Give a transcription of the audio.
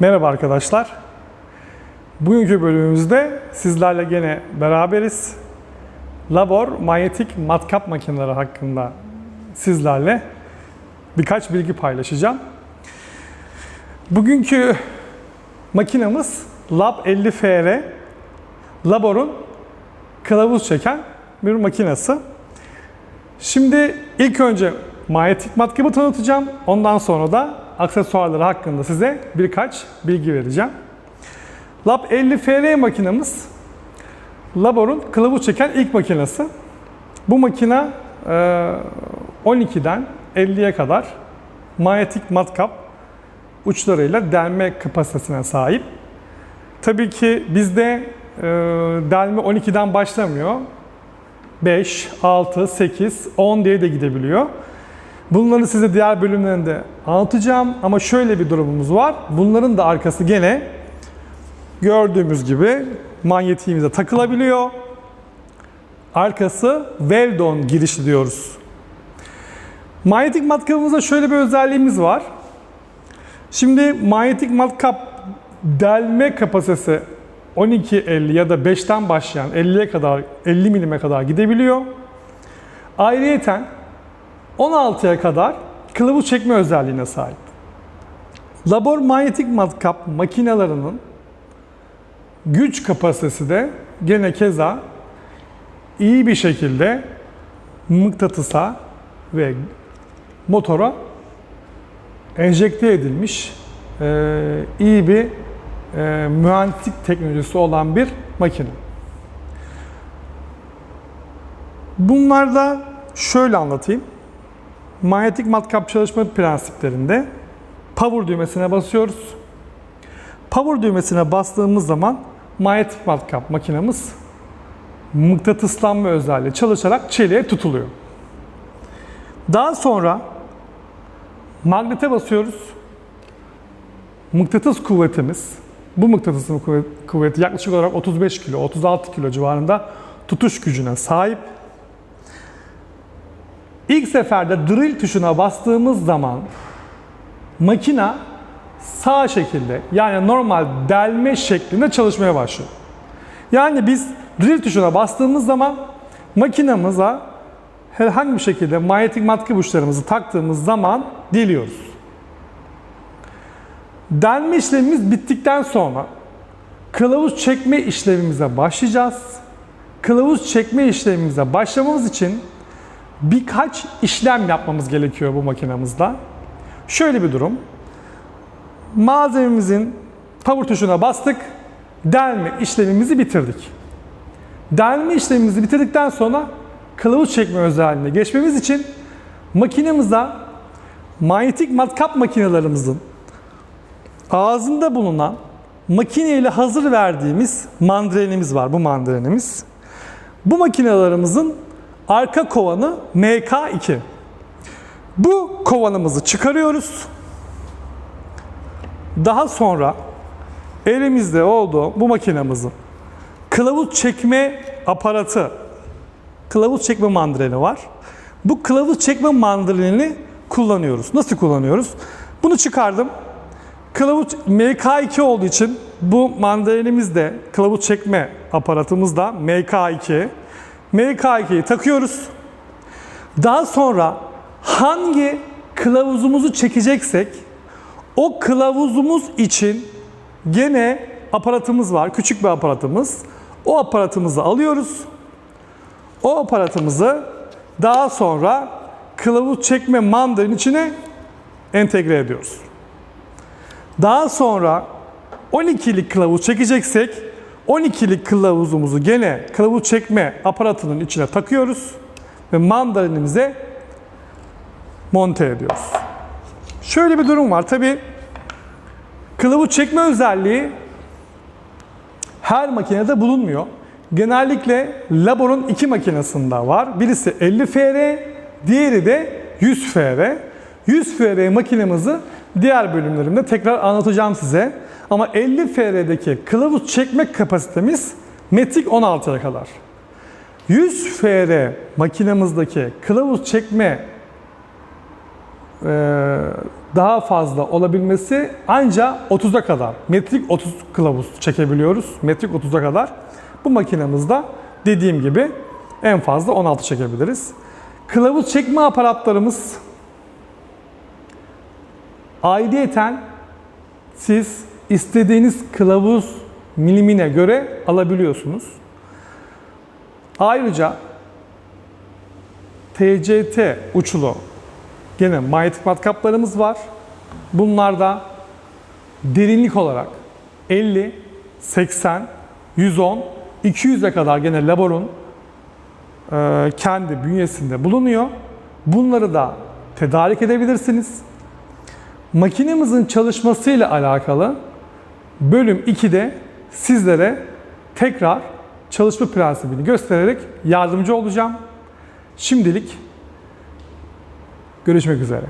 Merhaba arkadaşlar. Bugünkü bölümümüzde sizlerle gene beraberiz. Labor manyetik matkap makineleri hakkında sizlerle birkaç bilgi paylaşacağım. Bugünkü makinamız Lab 50 FR. Labor'un kılavuz çeken bir makinesi. Şimdi ilk önce manyetik matkabı tanıtacağım. Ondan sonra da aksesuarları hakkında size birkaç bilgi vereceğim. Lab 50 FR makinamız Labor'un kılavuz çeken ilk makinesi. Bu makine e, 12'den 50'ye kadar manyetik matkap uçlarıyla delme kapasitesine sahip. Tabii ki bizde delme 12'den başlamıyor. 5, 6, 8, 10 diye de gidebiliyor. Bunları size diğer bölümlerinde anlatacağım ama şöyle bir durumumuz var. Bunların da arkası gene gördüğümüz gibi manyetiğimize takılabiliyor. Arkası Weldon girişi diyoruz. Manyetik matkabımızda şöyle bir özelliğimiz var. Şimdi manyetik matkap delme kapasitesi 12-50 ya da 5'ten başlayan 50'ye kadar 50 milime kadar gidebiliyor. Ayrıyeten 16'ya kadar kılavuz çekme özelliğine sahip. Labor manyetik matkap makinelerinin güç kapasitesi de gene keza iyi bir şekilde mıknatısa ve motora enjekte edilmiş e, iyi bir e, mühendislik teknolojisi olan bir makine. Bunlarla şöyle anlatayım. Manyetik matkap çalışma prensiplerinde power düğmesine basıyoruz. Power düğmesine bastığımız zaman manyetik matkap makinemiz mıknatıslanma özelliği çalışarak çeliğe tutuluyor. Daha sonra magnete basıyoruz. Mıknatıs kuvvetimiz, bu mıknatısın kuvveti yaklaşık olarak 35 kilo, 36 kilo civarında tutuş gücüne sahip. İlk seferde drill tuşuna bastığımız zaman makina sağ şekilde yani normal delme şeklinde çalışmaya başlıyor. Yani biz drill tuşuna bastığımız zaman makinamıza herhangi bir şekilde manyetik matkap uçlarımızı taktığımız zaman deliyoruz. Delme işlemimiz bittikten sonra kılavuz çekme işlemimize başlayacağız. Kılavuz çekme işlemimize başlamamız için birkaç işlem yapmamız gerekiyor bu makinamızda. Şöyle bir durum. Malzememizin power tuşuna bastık. Delme işlemimizi bitirdik. Delme işlemimizi bitirdikten sonra kılavuz çekme özelliğine geçmemiz için makinemize manyetik matkap makinelerimizin ağzında bulunan makineyle hazır verdiğimiz mandrenimiz var. Bu mandrenimiz. Bu makinelerimizin arka kovanı MK2. Bu kovanımızı çıkarıyoruz. Daha sonra elimizde olduğu bu makinamızın kılavuz çekme aparatı, kılavuz çekme mandreni var. Bu kılavuz çekme mandrenini kullanıyoruz. Nasıl kullanıyoruz? Bunu çıkardım. Kılavuz MK2 olduğu için bu mandrenimiz de kılavuz çekme aparatımız da MK2. MK2'yi takıyoruz. Daha sonra hangi kılavuzumuzu çekeceksek o kılavuzumuz için gene aparatımız var. Küçük bir aparatımız. O aparatımızı alıyoruz. O aparatımızı daha sonra kılavuz çekme mandalın içine entegre ediyoruz. Daha sonra 12'lik kılavuz çekeceksek 12'lik kılavuzumuzu gene kılavuz çekme aparatının içine takıyoruz ve mandalinimize monte ediyoruz. Şöyle bir durum var. Tabi kılavuz çekme özelliği her makinede bulunmuyor. Genellikle Labor'un iki makinesinde var. Birisi 50 FR, diğeri de 100 FR. 100 FR makinemizi diğer bölümlerimde tekrar anlatacağım size. Ama 50 FR'deki kılavuz çekme kapasitemiz metrik 16'ya kadar. 100 FR makinemizdeki kılavuz çekme daha fazla olabilmesi ancak 30'a kadar. Metrik 30 kılavuz çekebiliyoruz. Metrik 30'a kadar. Bu makinemizde dediğim gibi en fazla 16 çekebiliriz. Kılavuz çekme aparatlarımız aidiyeten siz istediğiniz kılavuz milimine göre alabiliyorsunuz. Ayrıca TCT uçlu gene manyetik matkaplarımız var. Bunlarda derinlik olarak 50, 80, 110, 200'e kadar gene laborun e, kendi bünyesinde bulunuyor. Bunları da tedarik edebilirsiniz. Makinemizin çalışmasıyla alakalı bölüm 2'de sizlere tekrar çalışma prensibini göstererek yardımcı olacağım. Şimdilik görüşmek üzere.